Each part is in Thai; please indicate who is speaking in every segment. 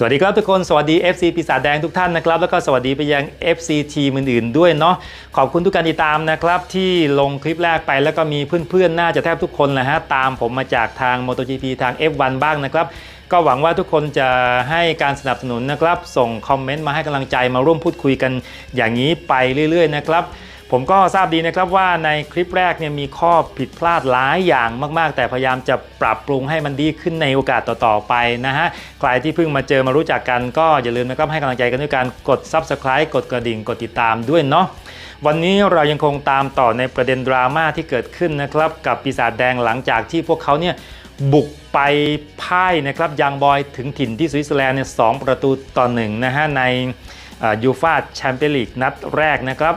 Speaker 1: สวัสดีครับทุกคน สวัสดี FC ปีศาจแดงทุกท่านนะครับ แล้วก็สวัสดีไปยัง FC ทีมอื่นๆด้วยเนาะขอบคุณทุกการติดตามนะครับที่ลงคลิปแรกไปแล้วก็มีเพื่อนๆ น่าจะแทบทุกคนแหละฮะตามผมมาจากทาง MotoGP ทาง F1 บ้างนะครับ ก็หวังว่าทุกคนจะให้การสนับสนุนนะครับ ส่งคอมเมนต์มาให้กำลังใจมาร่วมพูดคุยกันอย่างนี้ไปเรื่อยๆนะครับ ผมก็ทราบดีนะครับว่าในคลิปแรกเนี่ยมีข้อผิดพลาดหลายอย่างมากๆ แต่พยายามจะปรับปรุงให้มันดีขึ้นในโอกาสต่อๆไปนะฮะใครที่เพิ่งมาเจอมารู้จักกันก็อย่าลืมนะครับให้กำลังใจกันด้วยการกด Subscribe กดกระดิ่งกดติดตามด้วยเนาะวันนี้เรายังคงตามต่อในประเด็นดราม่าที่เกิดขึ้นนะครับกับปีศาจแดงหลังจากที่พวกเขาเนี่ยบุกไปพ่ายนะครับยางบอยถึงถิ่นที่สวิตเซอร์แลนด์เนี่ยสองประตูต่อหนึ่งนะฮะในยูฟาแชมเปี้ยนลีกนัดแรกนะครับ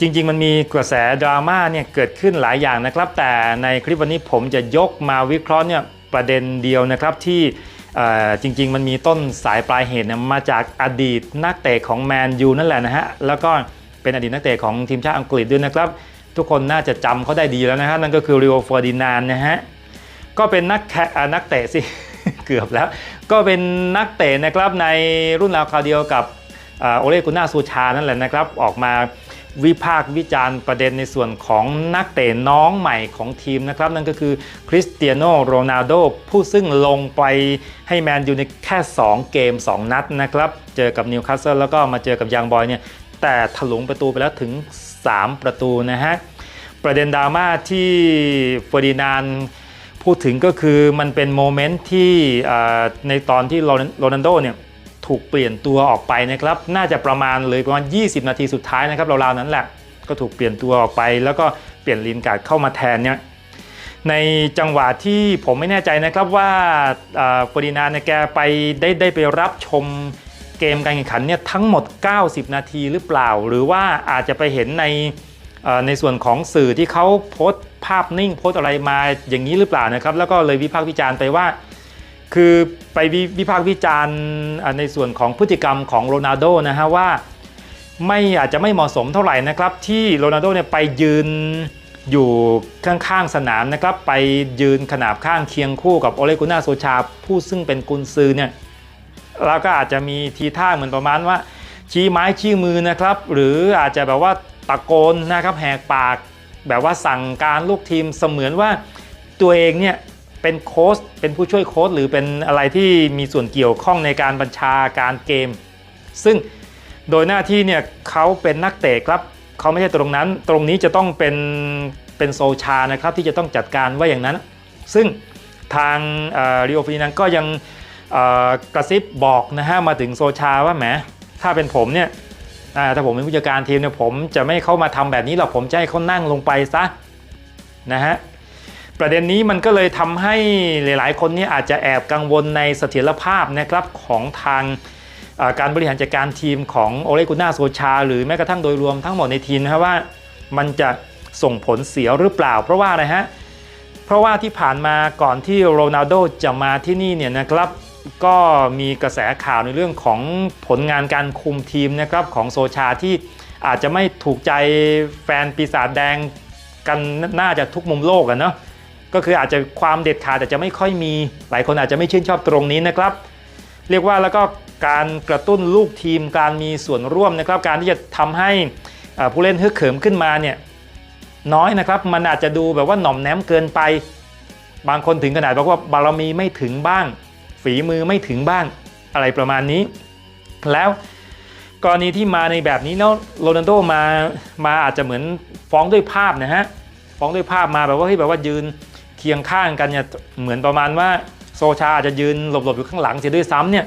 Speaker 1: จริง ๆ มันมีกระแสดราม่าเนี่ยเกิดขึ้นหลายอย่างนะครับ แต่ในคลิปวันนี้ผมจะยกมาวิเคราะห์เนี่ยประเด็นเดียวนะครับที่จริง ๆ มันมีต้นสายปลายเหตุเนี่ยมาจากอดีตนักเตะของแมนยูนั่นแหละนะฮะแล้วก็เป็นอดีตนักเตะของทีมชาติอังกฤษด้วยนะครับ ทุกคนน่าจะจำเขาได้ดีแล้วนะฮะนั่นก็คือริโอฟอร์ดินานนะฮะก็เป็นนักแนักเตะสิเกือบแล้ว ก็เป็นนักเตะนะครับในรุ่นราวคราวเดียวกับโอเลกุน่าซูชานั่นแหละนะครับ ออกมา วิพากษ์วิจารณ์ประเด็นในส่วนของนักเตะน้องใหม่ของทีมนะครับ นั่นก็คือคริสเตียโนโรนัลโดผู้ซึ่งลงไปให้แมนยูในแค่ 2 เกม 2 นัดนะครับ เจอกับนิวคาสเซิลแล้วก็มาเจอกับยางบอยเนี่ยแต่ถลุงประตูไปแล้วถึง 3 ประตูนะฮะ ประเด็นดราม่าที่เฟอร์ดินานพูดถึงก็คือมันเป็นโมเมนต์ที่ในตอนที่โรนัลโดเนี่ย ถูกเปลี่ยนตัวออกไปนะครับ น่าจะประมาณเลยประมาณ 20 นาทีสุดท้ายนะครับราวๆนั้นแหละก็ถูกเปลี่ยนตัวออกไป แล้วก็เปลี่ยนลินการ์ดเข้ามาแทนเนี่ยในจังหวะที่ผมไม่แน่ใจนะครับว่าเฟอร์ดินานเนี่ยแกไปได้ได้ไปรับชมเกมการแข่งขันเนี่ยทั้งหมด 90 นาทีหรือเปล่า หรือว่าอาจจะไปเห็นในในส่วนของสื่อที่เขาโพสต์ภาพนิ่งโพสต์อะไรมาอย่างนี้หรือเปล่านะครับ แล้วก็เลยวิพากษ์วิจารณ์ไปว่า คือไปวิพากษ์วิจารณ์ในส่วนของพฤติกรรมของโรนัลโดนะฮะว่า ไม่อาจจะไม่เหมาะสมเท่าไหร่นะครับ ที่โรนัลโดเนี่ยไปยืนอยู่ข้างๆสนามนะครับ ไปยืนขนาบข้างเคียงคู่กับโอเลกุน่าโซชาผู้ซึ่งเป็นกุนซือเนี่ยแล้วก็อาจจะมีทีท่าเหมือนประมาณว่า ชี้ไม้ชี้มือนะครับ หรืออาจจะแบบว่าตะโกนนะครับแหกปาก แบบว่าสั่งการลูกทีมเสมือนว่าตัวเองเนี่ย เป็นโค้ชเป็นผู้ช่วยโค้ชหรือเป็นอะไรที่มีส่วนเกี่ยวข้องในการบัญชาการเกม ซึ่งโดยหน้าที่เนี่ยเขาเป็นนักเตะครับเขาไม่ใช่ตรงนั้น ตรงนี้จะต้องเป็นเป็นโซชานะครับที่จะต้องจัดการว่าอย่างนั้น ซึ่งทางริโอฟินันก็ยังกระซิบบอกนะฮะมาถึงโซชาว่าแหมถ้าเป็นผมเนี่ยถ้าผมเป็นผู้จัดการทีมเนี่ยผมจะไม่เข้ามาทำแบบนี้หรอกผมจะให้เขานั่งลงไปซะนะฮะ ประเด็นนี้มันก็เลยทำให้หลาย ๆ คนนี่อาจจะแอบกังวลในเสถียรภาพนะครับของทางการบริหารจัดการทีมของโอเลกุน่าโซชา หรือแม้กระทั่งโดยรวมทั้งหมดในทีมนะครับว่ามันจะส่งผลเสียหรือเปล่า เพราะว่าอะไรฮะเพราะว่าที่ผ่านมาก่อนที่โรนัลโดจะมาที่นี่เนี่ยนะครับก็มีกระแสข่าวในเรื่องของผลงานการคุมทีมนะครับของโซชาที่อาจจะไม่ถูกใจแฟนปีศาจแดงกันน่าจะทุกมุมโลกอะเนาะ ก็คืออาจจะความเด็ดขาดแต่จะไม่ค่อยมี หลายคนอาจจะไม่ชื่นชอบตรงนี้นะครับ เรียกว่าแล้วก็การกระตุ้นลูกทีมการมีส่วนร่วมนะครับ การที่จะทำให้ผู้เล่นฮึกเหิมขึ้นมาเนี่ยน้อยนะครับ มันอาจจะดูแบบว่าหน่อมแนมเกินไป บางคนถึงขนาดบอกว่าบารมีไม่ถึงบ้าง ฝีมือไม่ถึงบ้าง อะไรประมาณนี้ แล้วกรณีที่มาในแบบนี้แล้วโรนัลโดมามาอาจจะเหมือนฟ้องด้วยภาพนะฮะฟ้องด้วยภาพมาแบบว่าเฮ้ยแบบว่ายืน คียงข้างกันเนี่ยเหมือนประมาณว่าโซชาอาจจะยืนหลบๆอยู่ข้างหลังเสียด้วยซ้ำเนี่ย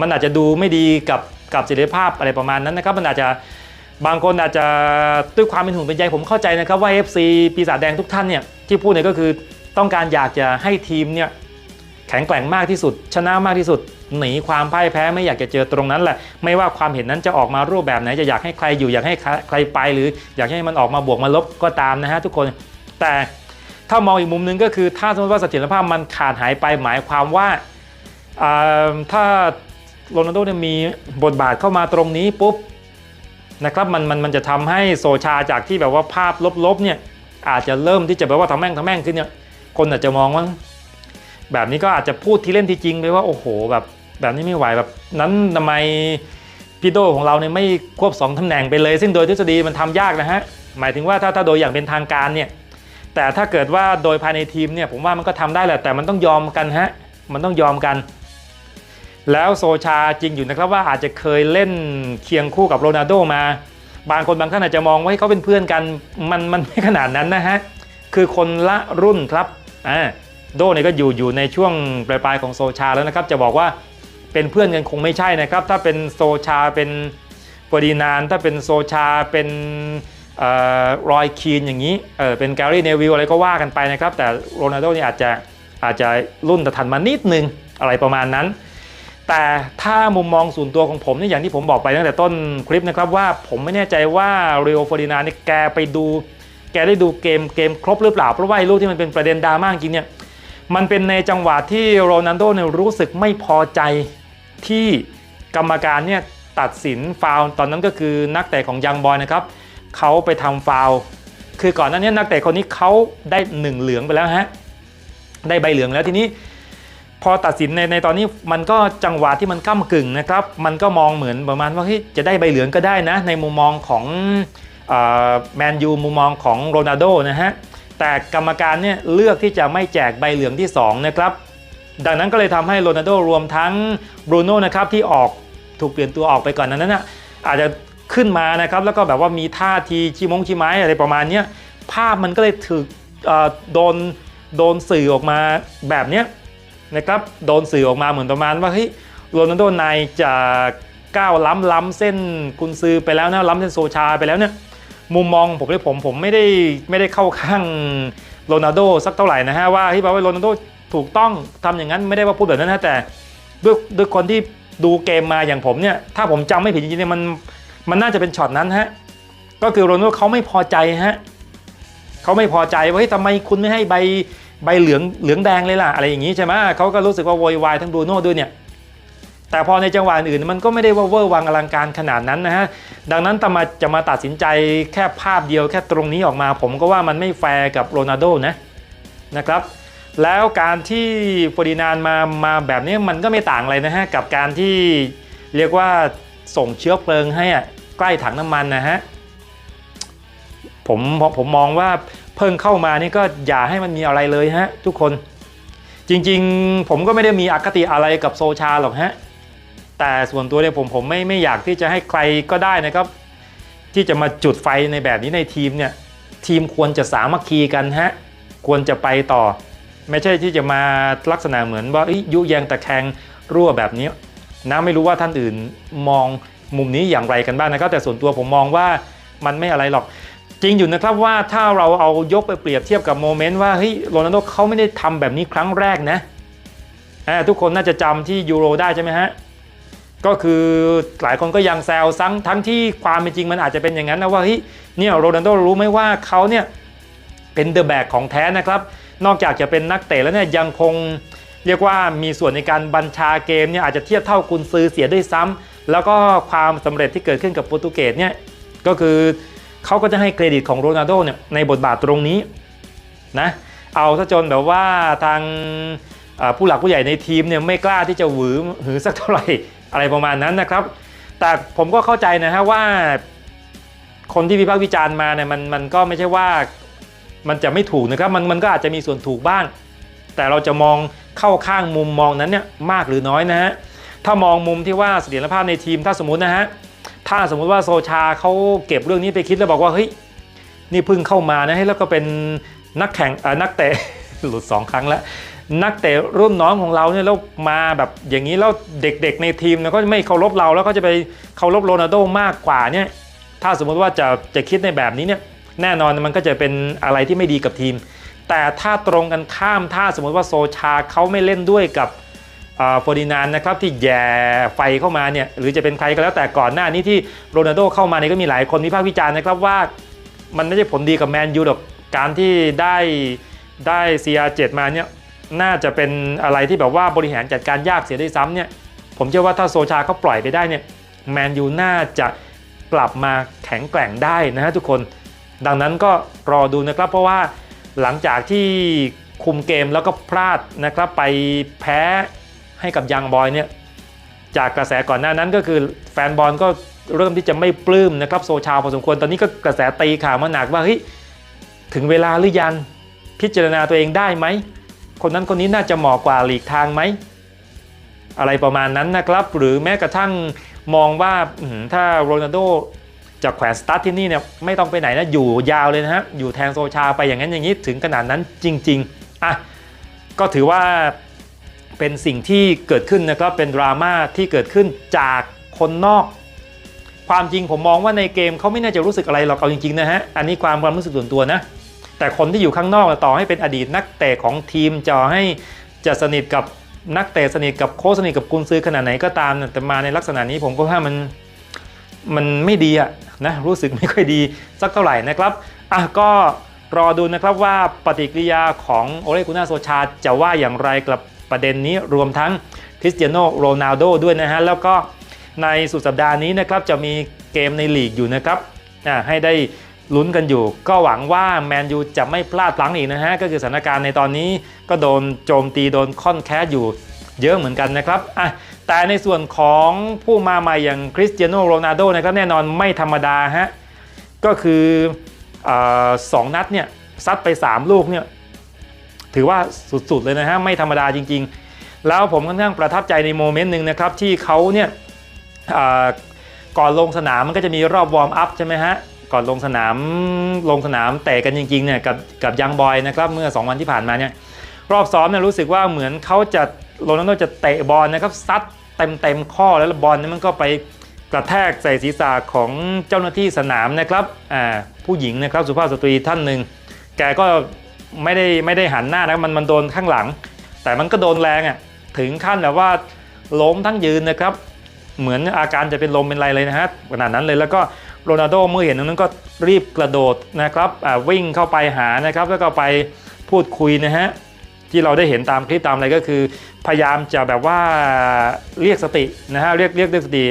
Speaker 1: มันอาจจะดูไม่ดีกับกับเสรีภาพอะไรประมาณนั้นนะครับ มันอาจจะบางคนอาจจะด้วยความเป็นห่วงเป็นใยผมเข้าใจนะครับว่า FC ปีศาจแดงทุกท่านเนี่ยที่พูดเนี่ยก็คือต้องการอยากจะให้ทีมเนี่ยแข็งแกร่งมากที่สุด ชนะมากที่สุด หนีความพ่ายแพ้ไม่อยากจะเจอตรงนั้นแหละ ไม่ว่าความเห็นนั้นจะออกมารูปแบบไหนจะอยากให้ใครอยู่อยากให้ใครไป หรืออยากให้มันออกมาบวกมาลบก็ตามนะฮะทุกคนแต่ ถ้ามองอีกมุมหนึงก็คือถ้าสมมติว่าเสถียรภาพมันขาดหายไปหมายความว่าถ้าโรนัลโดเนี่ยมีบทบาทเข้ามาตรงนี้ปุ๊บนะครับมันมันมันจะทำให้โซชาจากที่แบบว่าภาพลบๆเนี่ยอาจจะเริ่มที่จะแบบว่าทำแม่งทำแม่งขึ้นเนี่ยคนอาจจะมองว่า แบบนี้ก็อาจจะพูดที่เล่นที่จริงไปว่าโอ้โหแบบแบบนี้ไม่ไหวแบบนั้นทำไมพี่โดของเราเนี่ยไม่ควบสองตำแหน่งไปเลย ซึ่งโดยทฤษฎีมันทำยากนะฮะหมายถึงว่าถ้าถ้าโดยอย่างเป็นทางการเนี่ย แต่ถ้าเกิดว่าโดยภายในทีมเนี่ยผมว่ามันก็ทำได้แหละแต่มันต้องยอมกันฮะมันต้องยอมกัน แล้วโซชาจริงอยู่นะครับว่าอาจจะเคยเล่นเคียงคู่กับโรนัลโดมา บางคนบางท่านอาจจะมองว่าเขาเป็นเพื่อนกันมันมันไม่ขนาดนั้นนะฮะคือคนละรุ่นครับอ่าโดเนี่ยก็อยู่อยู่ในช่วงปลายปลายๆของโซชาแล้วนะครับ จะบอกว่าเป็นเพื่อนกันคงไม่ใช่นะครับ ถ้าเป็นโซชาเป็นเฟอร์ดินาน ถ้าเป็นโซชาเป็น รอยคีนอย่างนี้เเป็นแกรี่เนวิลอะไรก็ว่ากันไปนะครับ แต่โรนัลโดนี่อาจจะอาจจะรุ่นแต่ทันมานิดนึงอะไรประมาณนั้น แต่ถ้ามุมมองส่วนตัวของผมเนี่ยอย่างที่ผมบอกไปตั้งแต่ต้นคลิปนะครับว่าผมไม่แน่ใจว่าเรโอฟอร์ดินานเนี่ยแกไปดู แกได้ดูเกมเกมครบหรือเปล่า เพราะว่าไอ้ลูกที่มันเป็นประเด็นดราม่าจริงเนี่ยมันเป็นในจังหวะที่โรนัลโดเนี่ยรู้สึกไม่พอใจที่กรรมการเนี่ยตัดสินฟาวล์ตอนนั้นก็คือนักเตะของยังบอยนะครับ เขาไปทำฟาวคือก่อนหน้านี้นักเตะคนนี้เขาได้หนึ่งเหลืองไปแล้วฮะได้ใบเหลืองแล้วทีนี้พอตัดสินในในตอนนี้มันก็จังหวะที่มันก้ากึ่งนะครับ มันก็มองเหมือนประมาณว่าจะได้ใบเหลืองก็ได้นะ ในมุมมองของแมนยูมุมมองของโรนัลโดนะฮะแต่กรรมการเนี่ยเลือกที่จะไม่แจกใบเหลืองที่ 2 นะครับ ดังนั้นก็เลยทำให้โรนัลโดรวมทั้งบรูโน่นะครับที่ออกถูกเปลี่ยนตัวออกไปก่อนนั้นน่ะอาจจะ ขึ้นมานะครับ แล้วก็แบบว่ามีท่าทีชี้มงชี้ไม้อะไรประมาณนี้ภาพมันก็เลยถูกเอ่อโดนโดนสื่อออกมาแบบนี้นะครับโดนสื่อออกมาเหมือนประมาณว่าเฮ้ยโรนัลโดนายจะก้าวล้ำล้ำเส้นกุนซือไปแล้วนะล้ำเส้นโซชาไปแล้วเนี่ยมุมมองผมเลยผมผมไม่ได้ไม่ได้เข้าข้างโรนัลโดสักเท่าไหร่นะฮะว่าที่บอกว่าโรนัลโดถูกต้องทำอย่างนั้นไม่ได้ว่าพูดแบบนั้นนะแต่ด้วยด้วยคนที่ดูเกมมาอย่างผมเนี่ยถ้าผมจำไม่ผิดจริงๆเนี่ยมัน มันน่าจะเป็นช็อตนั้นฮะก็คือโรนัลโดเขาไม่พอใจฮะเขาไม่พอใจว่าเฮ้ยทำไมคุณไม่ให้ใบใบเหลืองเหลืองแดงเลยล่ะอะไรอย่างนี้ใช่ไหมเขาก็รู้สึกว่าโวยวายทั้งบรูโน่ด้วยเนี่ยแต่พอในจังหวะอื่นมันก็ไม่ได้ว่าเวอร์วังอลังการขนาดนั้นนะฮะดังนั้นถ้ามาจะมาตัดสินใจแค่ภาพเดียวแค่ตรงนี้ออกมา ผมก็ว่ามันไม่แฟร์กับโรนัลโดนะนะครับแล้วการที่ฟอร์ดินานมามาแบบนี้มันก็ไม่ต่างอะไรนะฮะกับการที่เรียกว่าส่งเชื้อเพลิงให้อะ ใกล้ถังน้ำมันนะฮะผมผมมองว่าเพิ่งเข้ามานี่ก็อย่าให้มันมีอะไรเลยฮะ ทุกคน จริงๆ ผมก็ไม่ได้มีอคติอะไรกับโซชาหรอกฮะ แต่ส่วนตัวเนี่ยผมผมไม่ไม่อยากที่จะให้ใครก็ได้นะครับ ที่จะมาจุดไฟในแบบนี้ในทีมเนี่ย ทีมควรจะสามัคคีกันฮะ ควรจะไปต่อ ไม่ใช่ที่จะมาลักษณะเหมือนว่ายยุแยงตะแคงรั่วแบบนี้นะไม่รู้ว่าท่านอื่นมอง มุมนี้อย่างไรกันบ้างนะครับ แต่ส่วนตัวผมมองว่ามันไม่อะไรหรอกจริงอยู่นะครับว่าถ้าเราเอายกไปเปรียบเทียบกับโมเมนต์ว่าเฮ้ยโรนัลโดเขาไม่ได้ทำแบบนี้ครั้งแรกนะทุกคนน่าจะจำที่ยูโรได้ใช่ไหมฮะก็คือหลายคนก็ยังแซวซ้ำทั้งที่ความเป็นจริงมันอาจจะเป็นอย่างนั้นนะว่าเฮ้ยเนี่ยโรนัลโดรู้ไหมว่าเขาเนี่ยเป็นเดอะแบกของแท้นะครับ นอกจากจะเป็นนักเตะแล้วเนี่ยยังคงเรียกว่ามีส่วนในการบัญชาเกมเนี่ยอาจจะเทียบเท่ากุนซือเสียด้วยซ้ำ แล้วก็ความสำเร็จที่เกิดขึ้นกับโปรตุเกสเนี่ยก็คือเขาก็จะให้เครดิตของโรนัลโดเนี่ยในบทบาทตรงนี้นะเอาซะจนแบบว่าทางผู้หลักผู้ใหญ่ในทีมเนี่ยไม่กล้าที่จะหวือหือสักเท่าไหร่อะไรประมาณนั้นนะครับ แต่ผมก็เข้าใจนะฮะว่าคนที่วิพากษ์วิจารณ์มาเนี่ยมันมันก็ไม่ใช่ว่ามันจะไม่ถูกนะครับมันมันก็อาจจะมีส่วนถูกบ้าง แต่เราจะมองเข้าข้างมุมมองนั้นเนี่ยมากหรือน้อยนะฮะ ถ้ามองมุมที่ว่าเสถียรภาพในทีมถ้าสมมตินะฮะถ้าสมมุติว่าโซชาเขาเก็บเรื่องนี้ไปคิดแล้วบอกว่าเฮ้ยนี่เพิ่งเข้ามานะแล้วก็เป็นนักแข่งเอ่อนักเตะหลุดสองครั้งแล้ว นักเตะรุ่นน้องของเราเนี่ยแล้วมาแบบอย่างนี้แล้วเด็กๆในทีมเนี่ยก็ไม่เคารพเราแล้วก็จะไปเคารพโรนัลโดมากกว่าเนี่ยถ้าสมมติว่าจะจะคิดในแบบนี้เนี่ยแน่นอนมันก็จะเป็นอะไรที่ไม่ดีกับทีม แต่ถ้าตรงกันข้ามถ้าสมมติว่าโซชาเขาไม่เล่นด้วยกับ เฟอร์ดินานด์นะครับที่แย่ไฟเข้ามาเนี่ยหรือจะเป็นใครก็แล้วแต่ก่อนหน้านี้ที่โรนัลโดเข้ามาเนี่ยก็มีหลายคนวิพากษ์วิจารณ์นะครับว่า มันไม่ใช่ผลดีกับแมนยูหรอกการที่ได้ได้ CR7 มาเนี่ยน่าจะเป็นอะไรที่แบบว่าบริหารจัดการยากเสียด้วยซ้ำเนี่ยผมเชื่อว่าถ้าโซชาเขาปล่อยไปได้เนี่ยแมนยูน่าจะกลับมาแข็งแกร่งได้นะฮะทุกคน ดังนั้นก็รอดูนะครับ เพราะว่าหลังจากที่คุมเกมแล้วก็พลาดนะครับไปแพ้ ให้กับยังบอยเนี่ยจากกระแสก่อนหน้านั้นก็คือแฟนบอลก็เริ่มที่จะไม่ปลื้มนะครับโซชาพอสมควรตอนนี้ก็กระแสตีข่าวมาหนักว่าเฮ้ยถึงเวลาหรือยังพิจารณาตัวเองได้ไหม คนนั้นคนนี้น่าจะเหมาะกว่าหลีกทางไหม อะไรประมาณนั้นนะครับ หรือแม้กระทั่งมองว่าถ้าโรนัลโดจะแขวนสตาร์ทที่นี่เนี่ยไม่ต้องไปไหนนะ อยู่ยาวเลยนะฮะ อยู่แทนโซชาไปอย่างนั้นอย่างนี้ถึงขนาดนั้นจริง ๆ อะ ก็ถือว่า เป็นสิ่งที่เกิดขึ้นนะครับเป็นดราม่าที่เกิดขึ้นจากคนนอก ความจริงผมมองว่าในเกมเขาไม่น่าจะรู้สึกอะไรหรอกเอาจริงๆนะฮะอันนี้ความความรู้สึกส่วนตัวนะ แต่คนที่อยู่ข้างนอกต่อให้เป็นอดีตนักเตะของทีมจะให้จะสนิทกับนักเตะสนิทกับโค้ชสนิทกับกุนซือขนาดไหนก็ตามแต่มาในลักษณะนี้ผมก็ว่ามันมันไม่ดีอะนะรู้สึกไม่ค่อยดีสักเท่าไหร่นะครับอะก็รอดูนะครับว่าปฏิกิริยาของโอเลกุน่าโซชาจะว่าอย่างไรกับ ประเด็นนี้รวมทั้งคริสเตียโนโรนัลโดด้วยนะฮะ แล้วก็ในสุดสัปดาห์นี้นะครับจะมีเกมในลีกอยู่นะครับอะให้ได้ลุ้นกันอยู่ ก็หวังว่าแมนยูจะไม่พลาดพลั้งอีกนะฮะ ก็คือสถานการณ์ในตอนนี้ก็โดนโจมตีโดนค่อนแคสอยู่เยอะเหมือนกันนะครับอะแต่ในส่วนของผู้มาใหม่อย่างคริสเตียโนโรนัลโดนะครับแน่นอนไม่ธรรมดาฮะ ก็คือเออสองนัดเนี่ยซัดไป 3 ลูกเนี่ย ถือว่าสุดๆเลยนะฮะไม่ธรรมดาจริง ๆ แล้วผมค่อนข้างประทับใจในโมเมนต์หนึ่งนะครับที่เขาเนี่ยก่อนลงสนามมันก็จะมีรอบวอร์มอัพใช่ไหมฮะก่อนลงสนามลงสนามเตะกันจริงๆเนี่ยกับกับยังบอยนะครับเมื่อ 2 วันที่ผ่านมาเนี่ยรอบซ้อมเนี่ยรู้สึกว่าเหมือนเขาจะโรนัลโดจะเตะบอลนะครับซัดเต็มๆข้อแล้วบอลเนี่ยมันก็ไปกระแทกใส่ศีรษะของเจ้าหน้าที่สนามนะครับผู้หญิงนะครับสุภาพสตรีท่านหนึ่งแกก็ ไม่ได้ไม่ได้หันหน้านะมันมันโดนข้างหลัง แต่มันก็โดนแรงอะถึงขั้นแบบว่าล้มทั้งยืนนะครับ เหมือนอาการจะเป็นลมเป็นไรเลยนะฮะขนาดนั้นเลยแล้วก็โรนัลโดเมื่อเห็นตรงนั้นก็รีบกระโดดนะครับวิ่งเข้าไปหานะครับแล้วก็ไปพูดคุยนะฮะที่เราได้เห็นตามคลิปตามอะไรก็คือ พยายามจะแบบว่าเรียกสตินะฮะเรียกเรียกเรียกสติ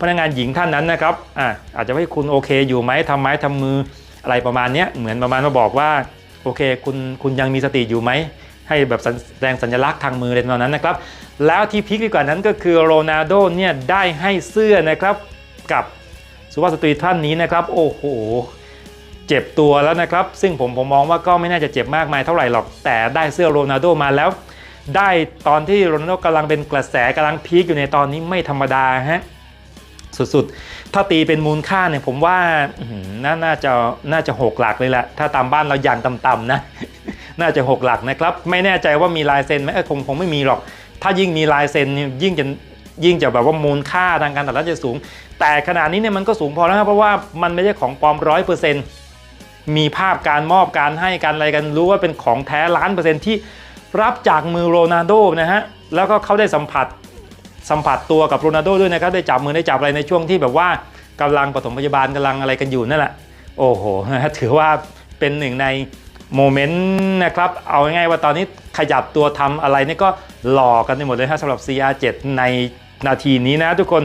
Speaker 1: พนักงานหญิงท่านนั้นนะครับอาอาจจะให้คุณโอเคอยู่ไหมทำไมทำมืออะไรประมาณนี้เหมือนประมาณมาบอกว่า โอเคคุณคุณยังมีสติอยู่ไหมให้แบบแสดงสัญลักษณ์ทางมือในตอนนั้นนะครับ แล้วที่พีคไปกว่านั้นก็คือโรนัลโดเนี่ยได้ให้เสื้อนะครับกับสุภาพสตรีท่านนี้นะครับ โอ้โห เจ็บตัวแล้วนะครับ ซึ่งผมผมมองว่าก็ไม่น่าจะเจ็บมากมายเท่าไหร่หรอก แต่ได้เสื้อโรนัลโดมาแล้ว ได้ตอนที่โรนัลโดกำลังเป็นกระแสกำลังพีคอยู่ในตอนนี้ไม่ธรรมดาฮะสุดๆ ถ้าตีเป็นมูลค่าเนี่ยผมว่านาน่าจะน่าจะหกหลักเลยแหละถ้าตามบ้านเราอย่างต่ำๆนะ น่าจะหกหลักนะครับ ไม่แน่ใจว่ามีลายเซ็นไหมคงคงไม่มีหรอก ถ้ายิ่งมีลายเซ็นยิ่งจะยิ่งจะแบบว่ามูลค่าทางการตลาดจะสูง แต่ขนาดนี้เนี่ยมันก็สูงพอแล้วนะเพราะว่ามันไม่ใช่ของปลอมร้อยเปอร์เซ็นต์มีภาพการมอบการให้การอะไรกันรู้ว่าเป็นของแท้ล้านเปอร์เซ็นต์ที่รับจากมือโรนัลโดนะฮะแล้วก็เขาได้สัมผัส สัมผัสตัวกับโรนัลโดด้วยนะครับได้จับมือได้จับอะไรในช่วงที่แบบว่ากำลังปฐมพยาบาลกำลังอะไรกันอยู่นั่นแหละโอ้โหนะถือว่าเป็นหนึ่งในโมเมนต์นะครับเอาง่ายๆว่าตอนนี้ขยับตัวทำอะไรนี่ก็หล่อกันไปหมดเลยฮะสำหรับ CR7 ในนาทีนี้นะทุกคน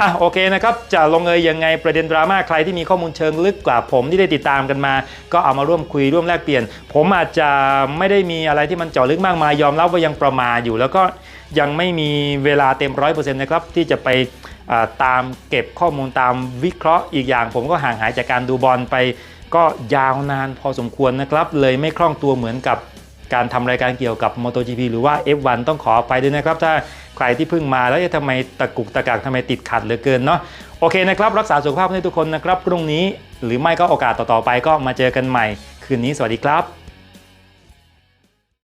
Speaker 1: อะโอเคนะครับ จะลงเอยยังไงประเด็นดราม่าใครที่มีข้อมูลเชิงลึกกว่าผมที่ได้ติดตามกันมา ก็เอามาร่วมคุยร่วมแลกเปลี่ยน ผมอาจจะไม่ได้มีอะไรที่มันเจาะลึกมากมายยอมรับว่ายังประมาอยู่แล้วก็ ยังไม่มีเวลาเต็มร้อยเปอร์เซ็นต์นะครับที่จะไปตามเก็บข้อมูลตามวิเคราะห์อีกอย่าง ผมก็ห่างหายจากการดูบอลไป ก็ยาวนานพอสมควรนะครับ เลยไม่คล่องตัวเหมือนกับการทำรายการเกี่ยวกับ MotoGP หรือว่า F1 ต้องขอไปด้วยนะครับ ถ้าใครที่เพิ่งมาแล้วจะทำไมตะกุกตะกักทำไมติดขัดเหลือเกินเนาะโอเคนะครับ รักษาสุขภาพให้ทุกคนนะครับพรุ่งนี้ หรือไม่ก็โอกาสต่อๆไปก็มาเจอกันใหม่ คืนนี้สวัสดีครับ